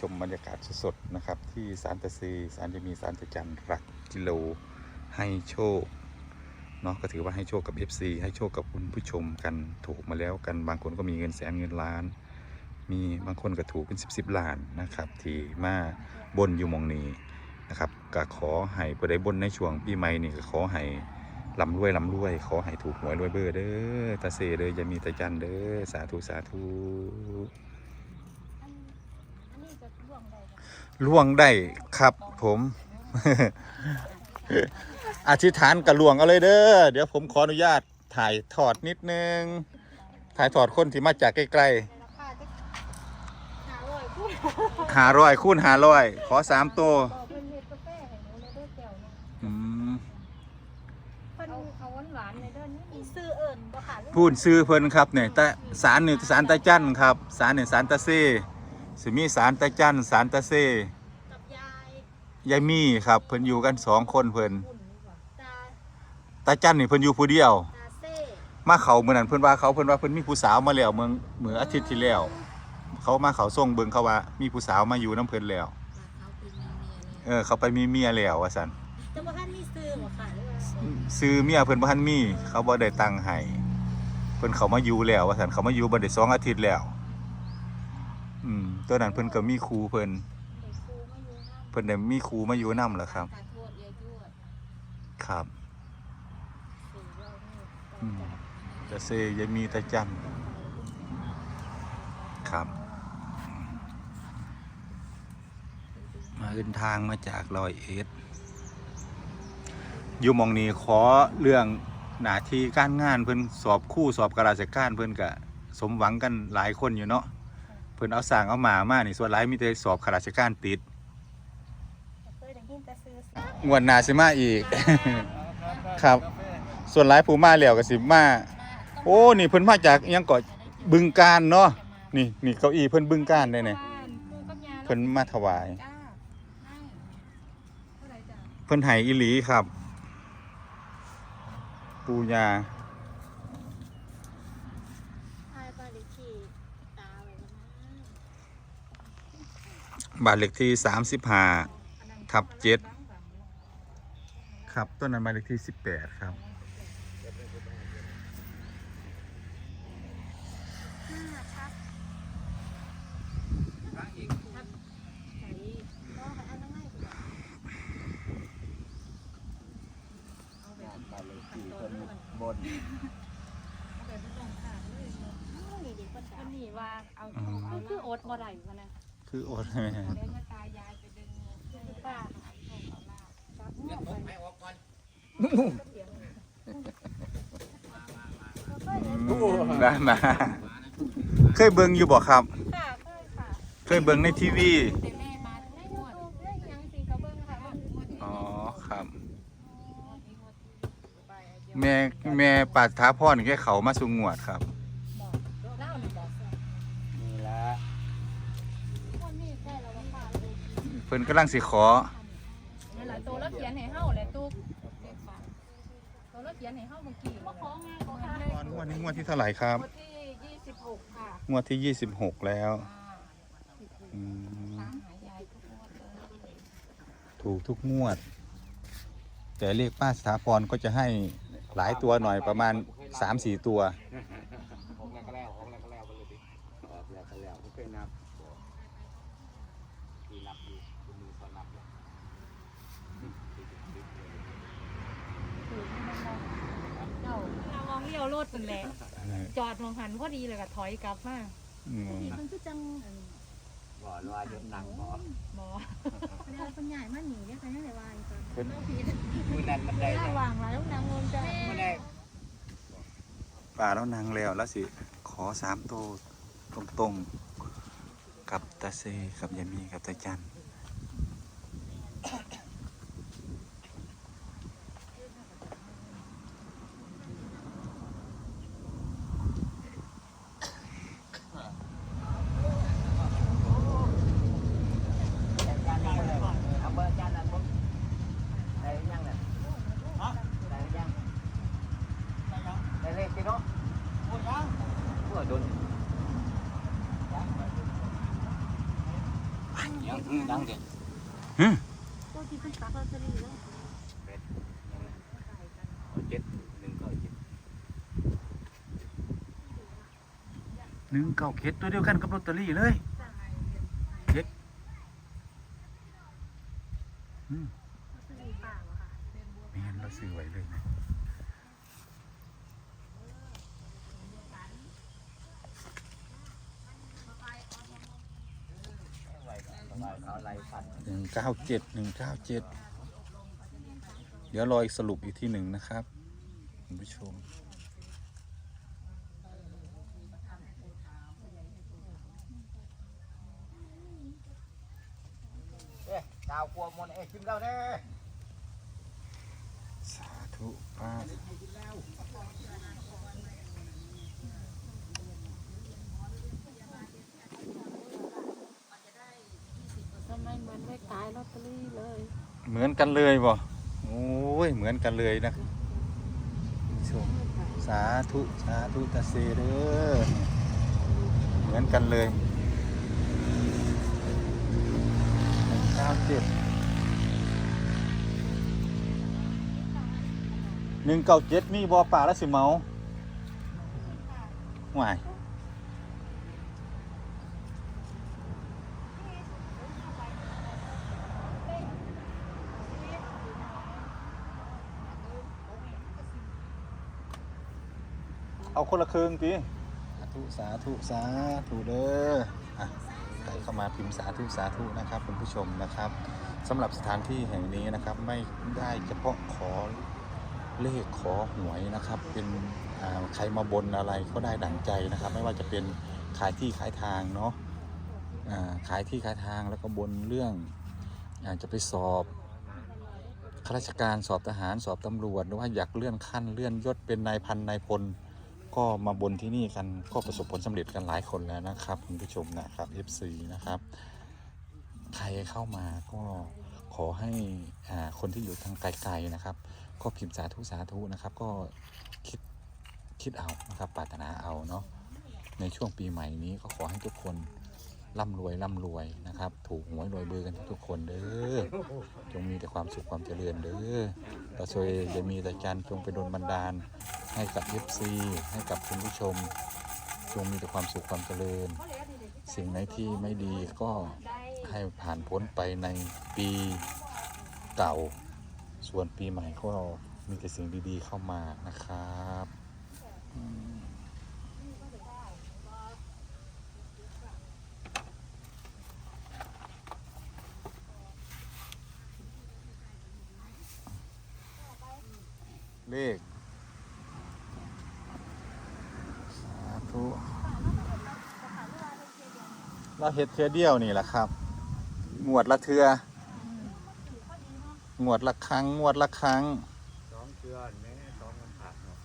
ชมบรรยากาศสดๆนะครับ ที่สารตะซีสารจะมีสารตะจันรักกิโลให้โชคเนาะก็ถือว่าให้โชคกับ FC ให้โชคกับคุณผู้ชมกันถูกมาแล้วกันบางคนก็มีเงินแสนเงินล้าน มีบางคนก็ถูกเป็นสิบสิบล้านนะครับที่มาบนอยู่มองนี้นะครับก็ขอให้ผู้ใดบนในช่วงปีใหม่นี่ก็ขอให้ลำรวยลำรวย ขอให้ถูกหวยรวยเบอร์เด้อตาเซเด้ออย่ามีตาจันเด้อสาธุสาธุ อันอันนี้จะร่วงได้ค่ะ ล่วงได้ครับผม อธิษฐานกับล่วงเอาเลยเด้อเดี๋ยวผมขออนุญาตถ่ายถอดนิดนึง ถ่ายถอดคนที่มาจากใกล้ในราคาจะหาร้อยพูดๆหาร้อยคูณหาร้อย ขอสามตัวบอกเป็นเม็ดกาแฟให้หนูในเด้อแก้วเนี่ยอืมเพิ่นเอาเอาหวานๆในเด้อนี่มีซื้อเอิญบ่ค่ะหรือพูดซื้อเพิ่นครับเนี่ยแต่สารหนึ่งสารตาจันครับ สารหนึ่งสารตาเซ่ สิมีสารตาจันสารตาเซ่กับยายยายมี่ครับ เพิ่นอยู่กันสองคนเพิ่นบุญดีกว่าตาตาจันนี่เพิ่นอยู่ผู้เดียว ตาเซ่มาเขาเมื่อนั้นเพิ่นว่าเขาเพิ่นว่าเพิ่นมีผู้สาวมาแล้วเมืองเมื่ออาทิตย์ที่แล้ว เขามาเขาส่งเบิ่งเขาว่ามีผู้สาวมาอยู่น้ำเพิ่นแล้วเขาเป็นเมียเลยเออ เขาไปมีเมียแล้วว่าซั่นแต่ว่าท่านมีซื้อบ่ค่ะหรือว่าซื้อเมียเพิ่นบ่ทันมี เขาบ่ได้ตังค์ให้เพิ่นเขามาอยู่แล้วว่าซั่นเขามาอยู่บ่ได้สองอาทิตย์แล้วอืม ตัวนั้นเพิ่นก็มีครูเพิ่นเด็กครูมาอยู่นเพิ่นได้มีครูมาอยู่นํแหละครับ ครับอืมจะเซยมีตาจันครับ มาเดินทางมาจากรอยเอ็ดอยู่มองนี้ขอเรื่องหน้าที่การงานเพิ่นสอบคู่สอบกราชการเพิ่นก็สมหวังกันหลายคนอยู่เนาะ เพิ่นเอาสร้างเอาหมามานี่ส่วนหลายมีแต่สอบข้าราชการติดเคยได้ยินแต่ซื้องวดหน้าสิมาอีก ครับ ส่วนหลายผู้มาแล้วก็สิมาโอ้นี่เพิ่นมาจากอิหยังก่อบึงการเนาะนี่นี่เก้าอี้เพิ่นบึงการได้เนี่ยปูกับยาเพิ่นมาถวาย จ้าให้เท่าไหร่จ้าเพิ่นให้อีหลีครับ ปูยา ทายบ้านเลขที่ตาไว้แล้วนะ บาทเลขที่35อันนั้นทับเจ็ดครับต้นนั้นบาทเลขที่18ครับห้าทับทับใส่ก็ให้อันนั้นให้ไปก่อนเอาแบบขั้นตอนนี้มันบนเอาแบบที่ต้องขาดเลยเนาะเอานี่ดีกว่าจ้าอันนี้ว่าเอาอือาคืออดบ่ได้วะนะ คืออดใช่ไหมเดี๋ยวจะตายายไปดึงป้าหายโชคเอาลาบจับหัวไปไม่ออกก่อนได้มา เคยเบิ่งอยู่บ่ครับ ค่ะเคยค่ะเคยเบิ่งในทีวี แต่แม่มาได้ยูงวดได้ยังสิเขาเบิ่งค่ะอ๋อครับ แม่แม่ปัดท้าพ่อนี่แค่เขามาสุงวดครับ เล่าหน่อยบอก นี่ละ คนนี้แค่เราว่าป้าเลย เพิ่นกำลังสิขอนั่นแหละตัวแล้วเขียนให้เฮาแหละตุ๊กตัวแล้วเขียนให้เฮาเมื่อกี้มาของานของเหมือนค่ะเลยงวดนี้งวดที่เท่าไหร่ครับงวดที่26ค่ะงวดที่26แล้วอ่าอืมตามหายายทุกงวดเลยถูกทุกงวด แต่เลขป้าสถาพรก็จะให้หลายตัวหน่อยประมาณ3-4ตัวแล้วก็แล้วของแล้วก็แล้วไปเลยดิออกแล้วก็แล้วไม่เคยนับมีนับอยู่คุณมือสอนนับอยู่ เจ้าเรามองเลี้ยวรถนั่นแหละจอดมองหันพอดีเลยก็ถอยกลับมาอืมพี่มันคือจังบ่รอหยุดนั่งบ่บ่เวลาคนใหญ่มาหนีเนี่ยใครยังไงวายก่อนเพิ่นมือนั้นมันได้ระหว่างแล้วนางงงจะมือได้ป่าแล้วนางแล้วแล้วสิ ขอสามตัวตรงๆ กับตาเซกับยามีกับตาจัน จานนี้เลยเอาเบอร์จานนั้นผมได้ยังเนี่ยได้ยังได้ เนาะโอ้ยังโอ้โดนยังยังเด็ดตัวที่เป็นซักลอตเตอรี่เลยเจ็ดหนึ่งก็เจ็ดหนึ่งเก้าเจ็ดตัวเดียวกันกับลอตเตอรี่เลยเจ็ดอืมลอตเตอรี่ป่าวะค่ะแม่นเราซื้อไว้เลยนะ เอาอะไรฟัน หนึ่งเก้าเจ็ดหนึ่งเก้าเจ็ดเดี๋ยวรออีกสรุปอีกที่หนึ่งนะครับคุณผู้ชมเอ๊ะดาวกลัวมนเอ๊ะชิมแล้วเด้สาธุป้า ทำไม เหมือนไม่ขายลอตเตอรี่เลยเหมือนกันเลยบ่โอ้ยเหมือนกันเลยนะชมสาธุสาธุตาเซเด้อเหมือนกันเลยหนึ่งเก้าเจ็ดหนึ่งเก้าเจ็ดมีบอป่าแล้วสิเมาห่วย เอาคนละครึ่งปีสาธุสาธุสาธุเด้ออะใครเข้ามาพิมพ์สาธุสาธุนะครับคุณผู้ชมนะครับสำหรับสถานที่แห่งนี้นะครับไม่ได้เฉพาะขอเลขขอหวยนะครับ เป็นใครมาบนอะไรก็ได้ดั่งใจนะครับ ไม่ว่าจะเป็นขายที่ขายทางเนาะขายที่ขายทางแล้วก็บนเรื่องอาจจะไปสอบข้าราชการสอบทหารสอบตำรวจหรือว่าอยากเลื่อนขั้นเลื่อนยศเป็นนายพันนายพล ก็มาบนที่นี่กันก็ประสบผลสำเร็จกันหลายคนแล้วนะครับคุณผู้ชมนะครับ FC นะครับ ใครเข้ามาก็ขอให้อ่าคนที่อยู่ทางไกลๆนะครับ ก็พิมพ์สาธุสาธุนะครับ ก็คิดคิดเอานะครับปรารถนาเอาเนาะในช่วงปีใหม่นี้ก็ขอให้ทุกคนร่ำรวยร่ำรวยนะครับ ถูกหวยรวยเบอร์กันทุกคนเด้อจงมีแต่ความสุขความเจริญเด้อประสวยจะมีแต่จันทร์จงไปโดนบันดาล ให้กับ FC ให้กับคุณผู้ชม จงมีแต่ความสุขความเจริญ สิ่งไหนที่ไม่ดีก็ให้ผ่านพ้นไปในปีเก่า ส่วนปีใหม่ก็มีแต่สิ่งดีๆเข้ามานะครับเลข สาธุ เราเฮ็ดเทือเดียวนี่แหละครับ งวดละเทืองวดละครั้งงวดละครั้งสองเดือแม่สองมันผักเนาะ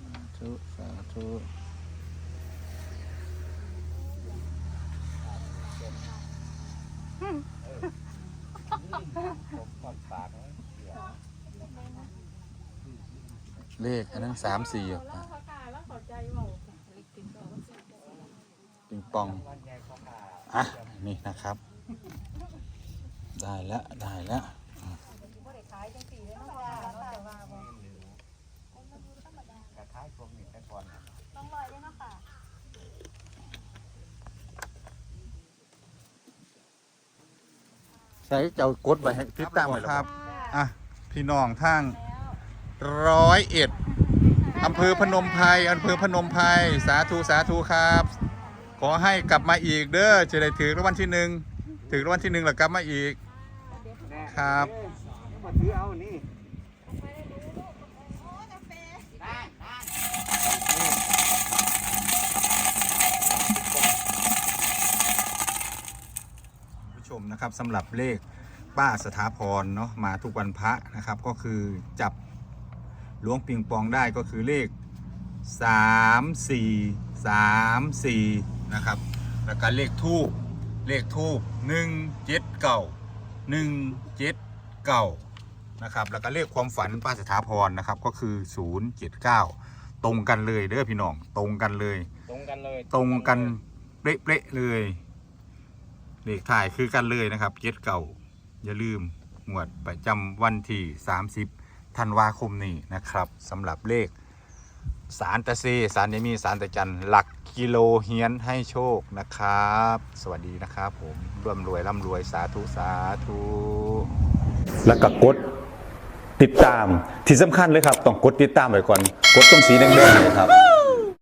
สาธุสาธุผมก่อนปากเลขอันนั้นสามสี่อะปิงป องวันใหญ่เขาขาอะ นี่นะครับ ได้แล้วได้แล้วกระท้ายพวกนี้แต่ก่อนใช้เจ้ากดไปให้ติดตามไว้ครับ อะ พี่น้องทางร้อยเอ็ดอำเภอพนมไพรอำเภอพนมไพรสาธุ สาธุ ครับ ขอให้กลับมาอีกเด้อจะได้ถือรางวัลที่หนึ่งถือรางวัลที่หนึ่งแล้วกลับมาอีก ครับ มาถือเอานี่ผู้ชมนะครับสำหรับเลขป้าสถาพรเนาะมาทุกวันพระนะครับ ก็คือจับหลวงปิงปองได้ก็คือเลข 3 4 3 4 นะครับ แล้วก็เลขทูบเลขทูบ1 7 9 1 7 9นะครับ แล้วก็เลขความฝันป้าสถาพรนะครับ ก็คือ0 7 9ตรงกันเลยเด้อพี่น้อง ตรงกันเลย ตรงกันเลยตรงกันเป๊ะๆเลย เลขถ่ายคือกันเลยนะครับเจ็ดเก่าอย่าลืมงวดประจำวันที่ 30 ธันวาคมนี้นะครับสำหรับเลข สารตะซีสารยมีสารตะจันหลักกิโลเฮียนให้โชคนะครับ สวัสดีนะครับผมร่ำรวยร่ำรวยสาธุสาธุแล้วก็กดติดตามที่สำคัญเลยครับ ต้องกดติดตามไว้ก่อน กดตรงสีแดงๆเลยครับ